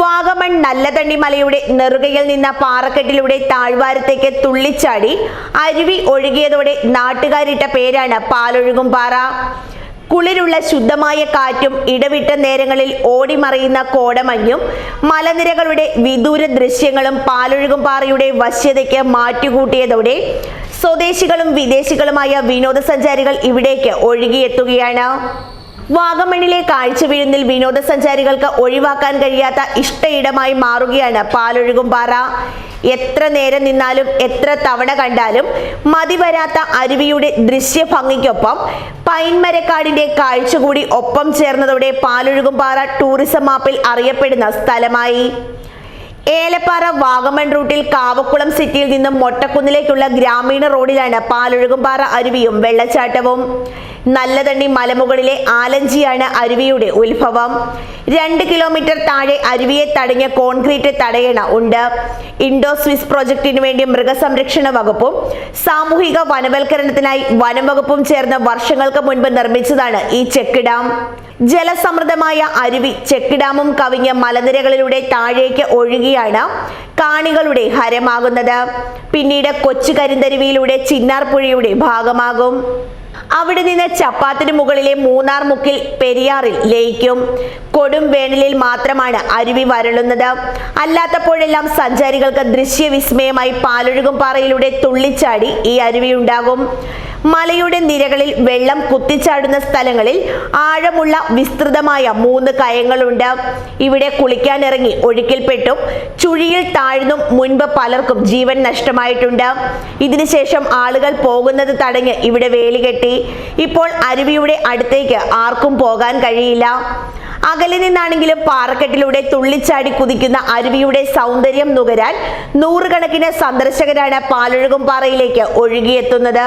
വാഗമൺ നല്ലതണ്ണി മലയുടെ നെറുകയിൽ നിന്ന പാറക്കെട്ടിലൂടെ താഴ്വാരത്തേക്ക് തുള്ളിച്ചാടി അരുവി ഒഴുകിയതോടെ നാട്ടുകാരിട്ട പേരാണ് പാലൊഴുകും പാറ കുളിരുള്ള ശുദ്ധമായ കാറ്റും ഇടവിട്ട നേരങ്ങളിൽ ഓടിമറിയുന്ന കോടമഞ്ഞും മലനിരകളുടെ വിദൂര ദൃശ്യങ്ങളും പാലൊഴുകും പാറയുടെ വശ്യതയ്ക്ക് മാറ്റുകൂട്ടിയതോടെ സ്വദേശികളും വിദേശികളുമായ വിനോദസഞ്ചാരികൾ ഇവിടേക്ക് ഒഴുകിയെത്തുകയാണ്. വാഗമണിലെ കാഴ്ച വിരുന്നിൽ വിനോദസഞ്ചാരികൾക്ക് ഒഴിവാക്കാൻ കഴിയാത്ത ഇഷ്ടയിടമായി മാറുകയാണ് പാലൊഴുകും പാറ എത്ര നേരം നിന്നാലും എത്ര തവണ കണ്ടാലും മതിവരാത്ത അരുവിയുടെ ദൃശ്യഭംഗിക്കൊപ്പം പൈൻമരക്കാടിന്റെ കാഴ്ച കൂടി ഒപ്പം ചേർന്നതോടെ പാലൊഴുകും പാറ ടൂറിസം മാപ്പിൽ അറിയപ്പെടുന്ന സ്ഥലമായി. ഏലപ്പാറ വാഗമൺ റൂട്ടിൽ കാവക്കുളം സിറ്റിയിൽ നിന്നും മൊട്ടക്കുന്നിലേക്കുള്ള ഗ്രാമീണ റോഡിലാണ് പാലൊഴുകുംപാറ അരുവിയും വെള്ളച്ചാട്ടവും. നല്ലതണ്ണി മലമുകളിലെ ആലഞ്ചിയാണ് അരുവിയുടെ ഉത്ഭവം. രണ്ട് കിലോമീറ്റർ താഴെ അരുവിയെ തടഞ്ഞ കോൺക്രീറ്റ് തടയണ ഉണ്ട്. ഇൻഡോ സ്വിസ് പ്രോജക്റ്റിനു വേണ്ടി മൃഗസംരക്ഷണ വകുപ്പും സാമൂഹിക വനവൽക്കരണത്തിനായി വനം വകുപ്പും ചേർന്ന് വർഷങ്ങൾക്ക് മുൻപ് നിർമ്മിച്ചതാണ് ഈ ചെക്ക് ഡാം ജലസമൃദ്ധമായ അരുവി ചെക്ക് ഡാമും കവിഞ്ഞ മലനിരകളിലൂടെ താഴേക്ക് ഒഴുകിയാണ് കാണികളുടെ ഹരമാകുന്നത്. പിന്നീട് കൊച്ചു കരിന്തരുവിയിലൂടെ ചിന്നാർ പുഴയുടെ ഭാഗമാകും. അവിടെ നിന്ന് ചപ്പാത്തിന് മുകളിലെ മൂന്നാർ മുക്കിൽ പെരിയാറിൽ ലയിക്കും. കൊടും വേനലിൽ മാത്രമാണ് അരുവി വരളുന്നത്. അല്ലാത്തപ്പോഴെല്ലാം സഞ്ചാരികൾക്ക് ദൃശ്യവിസ്മയമായി പാലൊഴുകും പാറയിലൂടെ തുള്ളിച്ചാടി ഈ അരുവി ഉണ്ടാകും മലയുടെ നിരകളിൽ വെള്ളം കുത്തിച്ചാടുന്ന സ്ഥലങ്ങളിൽ ആഴമുള്ള വിസ്തൃതമായ മൂന്ന് കയങ്ങളുണ്ട്. ഇവിടെ കുളിക്കാനിറങ്ങി ഒഴുക്കിൽപ്പെട്ടും ചുഴിയിൽ താഴ്ന്നും മുൻപ് പലർക്കും ജീവൻ നഷ്ടമായിട്ടുണ്ട്. ഇതിനുശേഷം ആളുകൾ പോകുന്നത് തടഞ്ഞ് ഇവിടെ വേലി കെട്ടി. ഇപ്പോൾ അരുവിയുടെ അടുത്തേക്ക് ആർക്കും പോകാൻ കഴിയില്ല. അകലെ നിന്നാണെങ്കിലും പാറക്കെട്ടിലൂടെ തുള്ളിച്ചാടി കുതിക്കുന്ന അരുവിയുടെ സൗന്ദര്യം നുകരാൻ നൂറുകണക്കിന് സന്ദർശകരാണ് പാലൊഴുകും പാറയിലേക്ക് ഒഴുകിയെത്തുന്നത്.